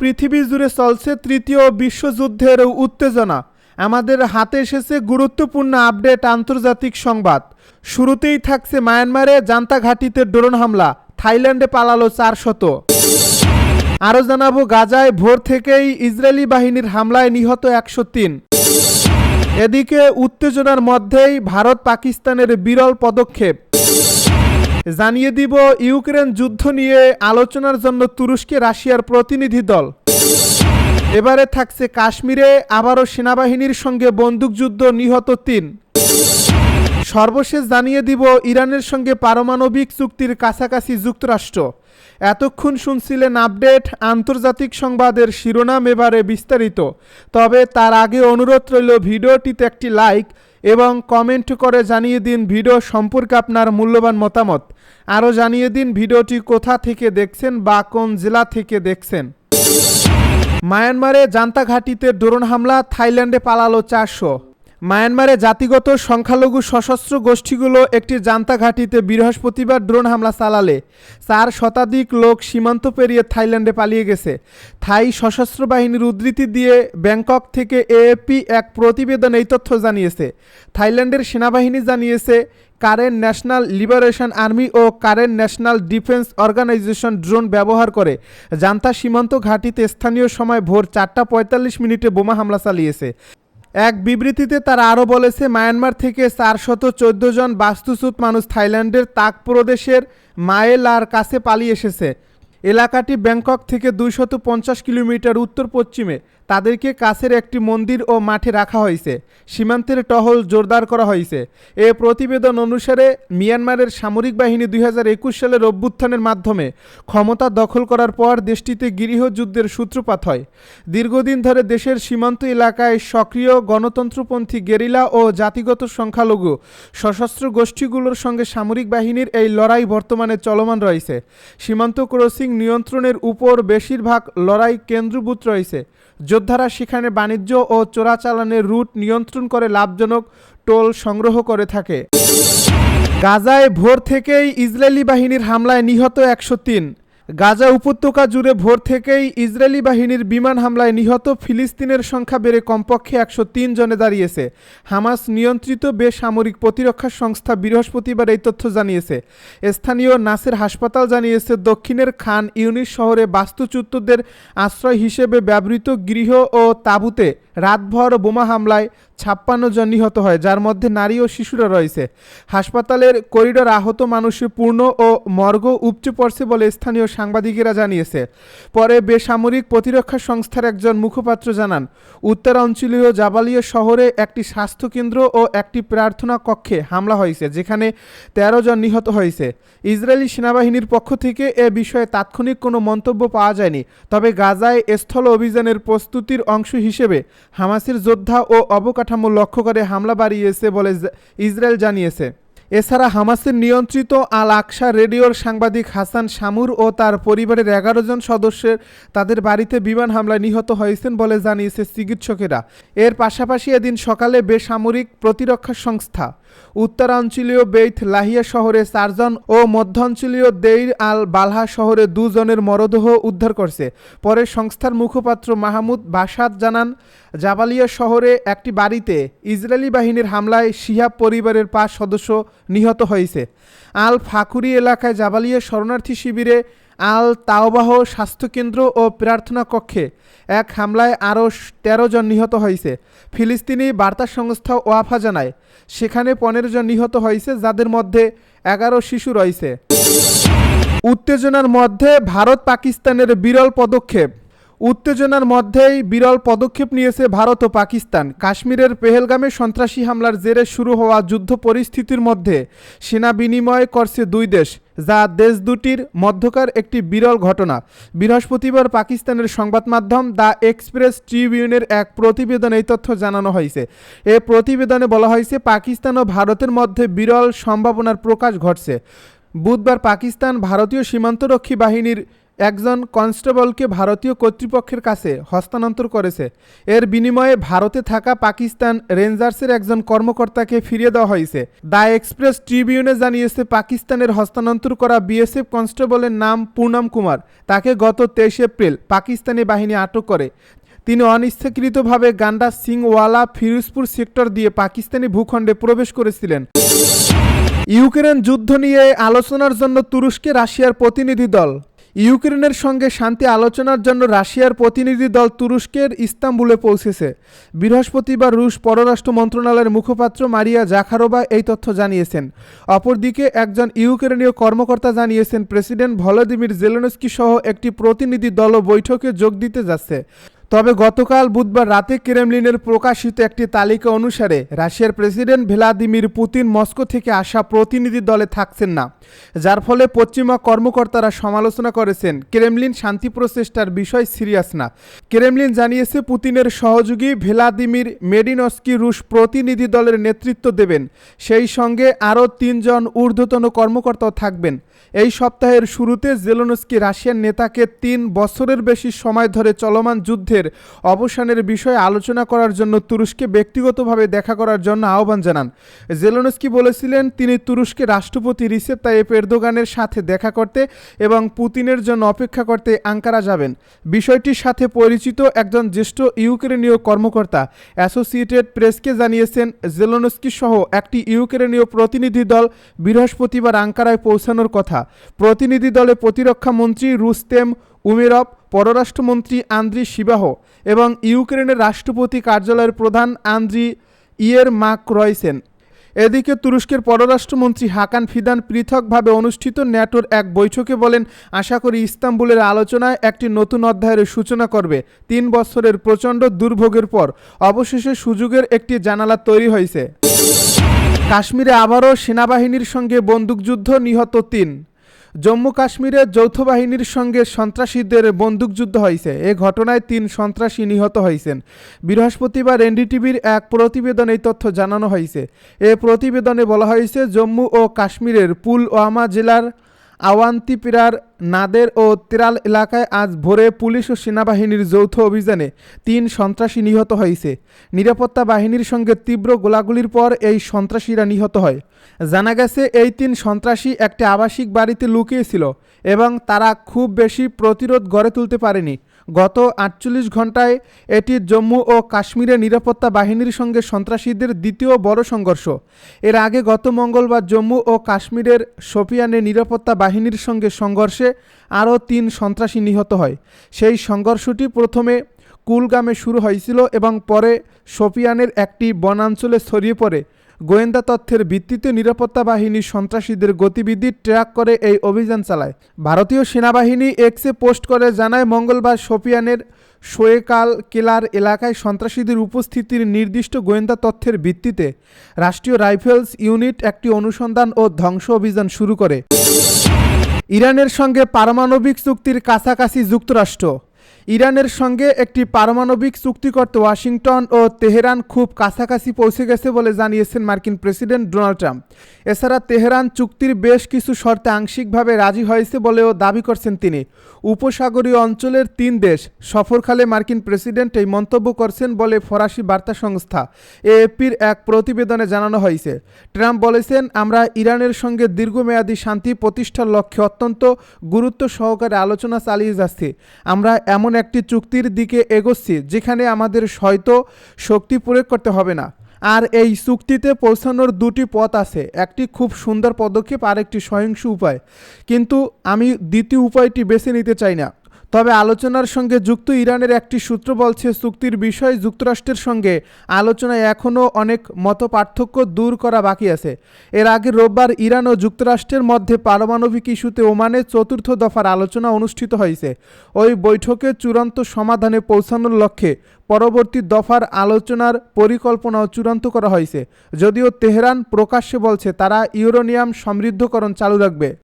পৃথিবী জুড়ে চলছে তৃতীয় বিশ্বযুদ্ধের উত্তেজনা। আমাদের হাতে এসেছে গুরুত্বপূর্ণ আপডেট আন্তর্জাতিক সংবাদ। শুরুতেই থাকছে মায়ানমারে জান্তা ঘাঁটিতে ড্রোন হামলা, থাইল্যান্ডে পালালো চার শত। আরও জানাব, গাজায় ভোর থেকেই ইসরায়েলি বাহিনীর হামলায় নিহত একশো তিন। এদিকে উত্তেজনার মধ্যেই ভারত পাকিস্তানের বিরল পদক্ষেপ। জানিয়ে দিব, ইউক্রেন যুদ্ধ নিয়ে আলোচনার জন্য তুরস্কে রাশিয়ার প্রতিনিধি দল। এবারে থাকছে কাশ্মীরে আবারও সেনাবাহিনীর সঙ্গে বন্দুকযুদ্ধ নিহত তিন। সর্বশেষ জানিয়ে দিব, ইরানের সঙ্গে পারমাণবিক চুক্তির কাছাকাছি যুক্তরাষ্ট্র। এতক্ষণ শুনছিলেন আপডেট আন্তর্জাতিক সংবাদের শিরোনাম এবারে বিস্তারিত। তবে তার আগে অনুরোধ রইল, ভিডিওটিতে একটি লাইক এবং কমেন্ট করে জানিয়ে দিন ভিডিও সম্পর্কে আপনার মূল্যবান মতামত। আরও জানিয়ে দিন ভিডিওটি কোথা থেকে দেখছেন বা কোন জেলা থেকে দেখছেন। মায়ানমারে জান্তাঘাটিতে ড্রোন হামলা, থাইল্যান্ডে পালালো চারশো। মায়ানমারে জাতিগত সংখ্যালঘু সশস্ত্র গোষ্ঠীগুলো একটি জান্তা ঘাঁটিতে বৃহস্পতিবার ড্রোন হামলা চালালে। চার শতাধিক লোক সীমান্ত পেরিয়ে থাইল্যান্ডে পালিয়ে গেছে। থাই সশস্ত্র বাহিনীর উদ্ধৃতি দিয়ে ব্যাংকক থেকে এএপি এক প্রতিবেদন এই তথ্য জানিয়েছে। থাইল্যান্ডের সেনাবাহিনী জানিয়েছে কারেন্ট ন্যাশনাল লিবারেশন আর্মি ও Karenni National Defence Organization drone ব্যবহার করে জান্তা সীমান্ত ঘাঁটিতে স্থানীয় সময় ভোর চারটা পঁয়তাল্লিশ মিনিটে বোমা হামলা চালিয়েছে। এক বিবৃতিতে তারা আরও বলেছে, মায়ানমার থেকে চারশত চোদ্দ জন বাস্তুচ্যুত মানুষ থাইল্যান্ডের তাক প্রদেশের মায়েলার কাছে পালিয়ে এসেছে। এলাকাটি ব্যাংকক থেকে দুইশত পঞ্চাশ কিলোমিটার উত্তর পশ্চিমে তাদেরকে কাছের একটি মন্দির ও মাঠে রাখা হয়েছে। সীমান্তের টহল জোরদার করা হয়েছে। এ প্রতিবেদন অনুসারে মিয়ানমারের সামরিক বাহিনী দুই হাজার একুশ সালের অভ্যুত্থানের মাধ্যমে ক্ষমতা দখল করার পর দেশটিতে গৃহযুদ্ধের সূত্রপাত হয়। দীর্ঘদিন ধরে দেশের সীমান্ত এলাকায় সক্রিয় গণতন্ত্রপন্থী গেরিলা ও জাতিগত সংখ্যালঘু সশস্ত্র গোষ্ঠীগুলোর সঙ্গে সামরিক বাহিনীর এই লড়াই বর্তমানে চলমান রয়েছে। সীমান্ত ক্রসিং নিয়ন্ত্রণের উপর বেশিরভাগ লড়াই কেন্দ্রভূত রয়েছে। যোদ্ধারা সেখানে বাণিজ্য ও চোরাচালানের রুট নিয়ন্ত্রণ করে লাভজনক টোল সংগ্রহ করে থাকে। গাজায় ভোর থেকেই ইসরায়েলি বাহিনীর হামলায় নিহত একশো তিন। গাজা উপত্যকা জুড়ে ভোর থেকেই ইসরায়েলি বাহিনীর বিমান হামলায় নিহত ফিলিস্তিনের সংখ্যা বেড়ে কমপক্ষে একশো তিন জনে দাঁড়িয়েছে। হামাস নিয়ন্ত্রিত বেসামরিক প্রতিরক্ষা সংস্থা বৃহস্পতিবার এই তথ্য জানিয়েছে। স্থানীয় নাসের হাসপাতাল জানিয়েছে, দক্ষিণের খান ইউনিস শহরে বাস্তুচ্যুতদের আশ্রয় হিসেবে ব্যবহৃত গৃহ ও তাঁবুতে রাতভর বোমা হামলায় ছাপ্পান্ন জন নিহত হয়, যার মধ্যে নারী ও শিশুরা রয়েছে। হাসপাতালের করিডর আহত মানুষে পূর্ণ ও মর্গ উপচে পড়ছে বলে স্থানীয় সাংবাদিকেরা জানিয়েছে। পরে বেসামরিক প্রতিরক্ষা সংস্থার একজন মুখপাত্র জানান, উত্তরাঞ্চলীয় জাবালিয়া শহরে একটি স্বাস্থ্যকেন্দ্র ও একটি প্রার্থনা কক্ষে হামলা হয়েছে, যেখানে তেরো জন নিহত হয়েছে। ইসরায়েলি সেনাবাহিনীর পক্ষ থেকে এ বিষয়ে তাৎক্ষণিক কোনো মন্তব্য পাওয়া যায়নি, তবে গাজায় স্থল অভিযানের প্রস্তুতির অংশ হিসেবে হামাসের যোদ্ধা ও অবকাঠামো লক্ষ্য করে হামলা বাড়িয়েছে বলে ইসরায়েল জানিয়েছে। এছাড়া হামাসের নিয়ন্ত্রিত আল আকসা রেডিওর সাংবাদিক হাসান শামুর ও তার পরিবারের এগারো জন সদস্যের তাদের বাড়িতে বিমান হামলায় নিহত হয়েছেন বলে জানিয়েছে চিকিৎসকেরা। এর পাশাপাশি এদিন সকালে বেসামরিক প্রতিরক্ষা সংস্থা উত্তরাঞ্চলীয় বেইথ লাহিয়া শহরে চারজন ও মধ্যাঞ্চলীয় দেইর আল বালহা শহরে দুজনের মরদেহ উদ্ধার করছে। পরে সংস্থার মুখপাত্র মাহমুদ বাসাদ জানান, জাবালিয়া শহরে একটি বাড়িতে ইসরায়েলি বাহিনীর হামলায় শিহাব পরিবারের পাঁচ সদস্য নিহত হয়েছে। আল ফাকুরি এলাকায় জাবালিয়া শরণার্থী শিবিরে আল তাওবাহ স্বাস্থ্যকেন্দ্র ও প্রার্থনা কক্ষে এক হামলায় আরও তেরো জন নিহত হয়েছে। ফিলিস্তিনি বার্তা সংস্থা ওয়াফা জানায়, সেখানে পনেরো জন নিহত হয়েছে, যাদের মধ্যে এগারো শিশু রয়েছে। উত্তেজনার মধ্যে ভারত পাকিস্তানের বিরল পদক্ষেপ। উত্তেজনার মধ্যেই বিরল পদক্ষেপ নিয়েছে ভারত ও পাকিস্তান। কাশ্মীরের পেহেলগামে সন্ত্রাসী হামলার জেরে শুরু হওয়া যুদ্ধ পরিস্থিতির মধ্যে সেনা বিনিময় করছে দুই দেশ, যা দেশ দুটির মধ্যকার একটি বিরল ঘটনা। বৃহস্পতিবার পাকিস্তানের সংবাদ মাধ্যম দ্য এক্সপ্রেস ট্রিবিউনের এক প্রতিবেদনে এই তথ্য জানানো হয়েছে। এ প্রতিবেদনে বলা হয়েছে, পাকিস্তান ও ভারতের মধ্যে বিরল সম্ভাবনার প্রকাশ ঘটছে। বুধবার পাকিস্তান ভারতীয় সীমান্তরক্ষী বাহিনীর একজন কনস্টেবলকে ভারতীয় কর্তৃপক্ষের কাছে হস্তান্তর করেছে। এর বিনিময়ে ভারতে থাকা পাকিস্তান রেঞ্জার্সের একজন কর্মকর্তাকে ফিরিয়ে দেওয়া হয়েছে। দ্য এক্সপ্রেস ট্রিবিউনে জানিয়েছে, পাকিস্তানের হস্তান্তর করা বিএসএফ কনস্টেবলের নাম পূর্ণম কুমার। তাকে গত তেইশ এপ্রিল পাকিস্তানি বাহিনী আটক করে। তিনি অনিচ্ছাকৃতভাবে গান্ডা সিংওয়ালা ফিরোজপুর সেক্টর দিয়ে পাকিস্তানি ভূখণ্ডে প্রবেশ করেছিলেন। ইউক্রেন যুদ্ধ নিয়ে আলোচনার জন্য তুরস্কে রাশিয়ার প্রতিনিধি দল ইউক্রেনের সঙ্গে শান্তি আলোচনার জন্য রাশিয়ার প্রতিনিধি দল তুরস্কের ইস্তাম্বুলে পৌঁছেছে। বৃহস্পতিবার রুশ পররাষ্ট্র মন্ত্রণালয়ের মুখপাত্র মারিয়া জাখারোবা এই তথ্য জানিয়েছেন। অপরদিকে একজন ইউক্রেনীয় কর্মকর্তা জানিয়েছেন, প্রেসিডেন্ট ভলোদিমির জেলেনস্কি সহ একটি প্রতিনিধি দলও বৈঠকে যোগ দিতে যাচ্ছে। তবে গতকাল বুধবার রাতে ক্রেমলিনের প্রকাশিত একটি তালিকা অনুসারে রাশিয়ার প্রেসিডেন্ট ভ্লাদিমির পুতিন মস্কো থেকে আসা প্রতিনিধি দলে থাকছেন না, যার ফলে পশ্চিমা কর্মকর্তারা সমালোচনা করেছেন। ক্রেমলিন শান্তি প্রচেষ্টার বিষয় সিরিয়াস না। ক্রেমলিন জানিয়েছে পুতিনের সহযোগী ভ্লাদিমির মেডিনস্কি রুশ প্রতিনিধি দলের নেতৃত্ব দেবেন। সেই সঙ্গে আরও তিনজন ঊর্ধ্বতন কর্মকর্তাও থাকবেন। এই সপ্তাহের শুরুতে জেলোনস্কি রাশিয়ার নেতাকে তিন বছরের বেশি সময় ধরে চলমান যুদ্ধের অবসানের বিষয়ে আলোচনা করার জন্য তুরস্কে ব্যক্তিগতভাবে দেখা করার জন্য আহ্বান জানান। জেলোনস্কি বলেছিলেন, তিনি তুরস্কে রাষ্ট্রপতি রিসেপ তাইয়েপ এরদোগানের সাথে দেখা করতে এবং পুতিনের জন্য অপেক্ষা করতে আঙ্কারা যাবেন। বিষয়টির সাথে পরিচিত একজন জ্যেষ্ঠ ইউক্রেনীয় কর্মকর্তা অ্যাসোসিয়েটেড প্রেসকে জানিয়েছেন, জেলোনস্কি সহ একটি ইউক্রেনীয় প্রতিনিধি দল বৃহস্পতিবার আঙ্কারায় পৌঁছানোর কথা প্রতিনিধি দলে প্রতিরক্ষা মন্ত্রী রুস্তেম উমেরভ পররাষ্ট্রমন্ত্রী আন্দ্রি শিবাহ এবং ইউক্রেনের রাষ্ট্রপতি কার্যালয়ের প্রধান আন্দ্রি ইয়ের মাক রয়েছেন এদিকে তুরস্কের পররাষ্ট্রমন্ত্রী হাকান ফিদান পৃথকভাবে অনুষ্ঠিত ন্যাটোর এক বৈঠকে বলেন, আশা করি ইস্তাম্বুলের আলোচনায় একটি নতুন অধ্যায়ের সূচনা করবে। তিন বছরের প্রচণ্ড দুর্ভোগের পর অবশেষে সুযোগের একটি জানালা তৈরি হয়েছে। কাশ্মীরে আবারও সেনাবাহিনীর সঙ্গে বন্দুকযুদ্ধ নিহত তিন। জম্মু কাশ্মীরে যৌথ বাহিনীর সঙ্গে সন্ত্রাসীদের বন্দুকযুদ্ধ হয়েছে। এ ঘটনায় তিন সন্ত্রাসী নিহত হয়েছেন। বৃহস্পতিবার এনডিটিভির এক প্রতিবেদনে এই তথ্য জানানো হয়েছে। এ প্রতিবেদনে বলা হয়েছে, জম্মু ও কাশ্মীরের পুলওয়ামা জেলার আওয়ান্তিপিরার নাদের ও তিরাল এলাকায় আজ ভোরে পুলিশ ও সেনাবাহিনীর যৌথ অভিযানে তিন সন্ত্রাসী নিহত হয়েছে। নিরাপত্তা বাহিনীর সঙ্গে তীব্র গোলাগুলির পর এই সন্ত্রাসীরা নিহত হয়। জানা গেছে, এই তিন সন্ত্রাসী একটি আবাসিক বাড়িতে লুকিয়েছিল এবং তারা খুব বেশি প্রতিরোধ গড়ে তুলতে পারেনি। গত আটচল্লিশ ঘন্টায় এটি জম্মু ও কাশ্মীরে নিরাপত্তা বাহিনীর সঙ্গে সন্ত্রাসীদের দ্বিতীয় বড় সংঘর্ষ। এর আগে গত মঙ্গলবার জম্মু ও কাশ্মীরের শোপিয়ানে নিরাপত্তা বাহিনীর সঙ্গে সংঘর্ষে আরও তিন সন্ত্রাসী নিহত হয়। সেই সংঘর্ষটি প্রথমে কুলগামে শুরু হয়েছিল এবং পরে শোপিয়ানের একটি বনাঞ্চলে ছড়িয়ে পড়ে। গোয়েন্দা তথ্যের ভিত্তিতে নিরাপত্তা বাহিনী সন্ত্রাসীদের গতিবিধি ট্র্যাক করে এই অভিযান চালায়। ভারতীয় সেনাবাহিনী এক্সে পোস্ট করে জানায়, মঙ্গলবার শোপিয়ানের সোয়েকাল কেলার এলাকায় সন্ত্রাসীদের উপস্থিতির নির্দিষ্ট গোয়েন্দা তথ্যের ভিত্তিতে রাষ্ট্রীয় রাইফেলস ইউনিট একটি অনুসন্ধান ও ধ্বংস অভিযান শুরু করে। ইরানের সঙ্গে পারমাণবিক চুক্তির কাছাকাছি যুক্তরাষ্ট্র। ইরানের সঙ্গে একটি পারমাণবিক চুক্তি করতে ওয়াশিংটন ও তেহরান খুব কাছাকাছি পৌঁছে গেছে বলে জানিয়েছেন মার্কিন প্রেসিডেন্ট ডোনাল্ড ট্রাম্প। এছাড়া তেহরান চুক্তির বেশ কিছু শর্তে আংশিকভাবে রাজি হয়েছে বলেও দাবি করছেন তিনি। উপসাগরীয় অঞ্চলের তিন দেশ, সফরকালে মার্কিন প্রেসিডেন্ট এই মন্তব্য করছেন বলে ফরাসি বার্তা সংস্থা এএপির এক প্রতিবেদনে জানানো হয়েছে। ট্রাম্প বলেছেন, আমরা ইরানের সঙ্গে দীর্ঘমেয়াদী শান্তি প্রতিষ্ঠার লক্ষ্যে অত্যন্ত গুরুত্ব সহকারে আলোচনা চালিয়ে যাচ্ছি। আমরা এমন একটি চুক্তির দিকে এগোচ্ছি, যেখানে আমাদের হয়তো শক্তি প্রয়োগ করতে হবে না। আর এই চুক্তিতে পৌঁছানোর দুটি পথ আছে, একটি খুব সুন্দর পদক্ষেপ আর একটি সহিংস উপায়। কিন্তু আমি দ্বিতীয় উপায়টি বেছে নিতে চাই না। তবে আলোচনার সঙ্গে যুক্ত ইরানের একটি সূত্র বলছে, চুক্তির বিষয়ে যুক্তরাষ্ট্রের সঙ্গে আলোচনায় এখনও অনেক মত পার্থক্য দূর করা বাকি আছে। এর আগে রোববার ইরান ও যুক্তরাষ্ট্রের মধ্যে পারমাণবিক ইস্যুতে ওমানে চতুর্থ দফার আলোচনা অনুষ্ঠিত হয়েছে। ওই বৈঠকে চূড়ান্ত সমাধানে পৌঁছানোর লক্ষ্যে পরবর্তী দফার আলোচনার পরিকল্পনাও চূড়ান্ত করা হয়েছে। যদিও তেহরান প্রকাশ্যে বলছে, তারা ইউরোনিয়াম সমৃদ্ধকরণ চালু রাখবে।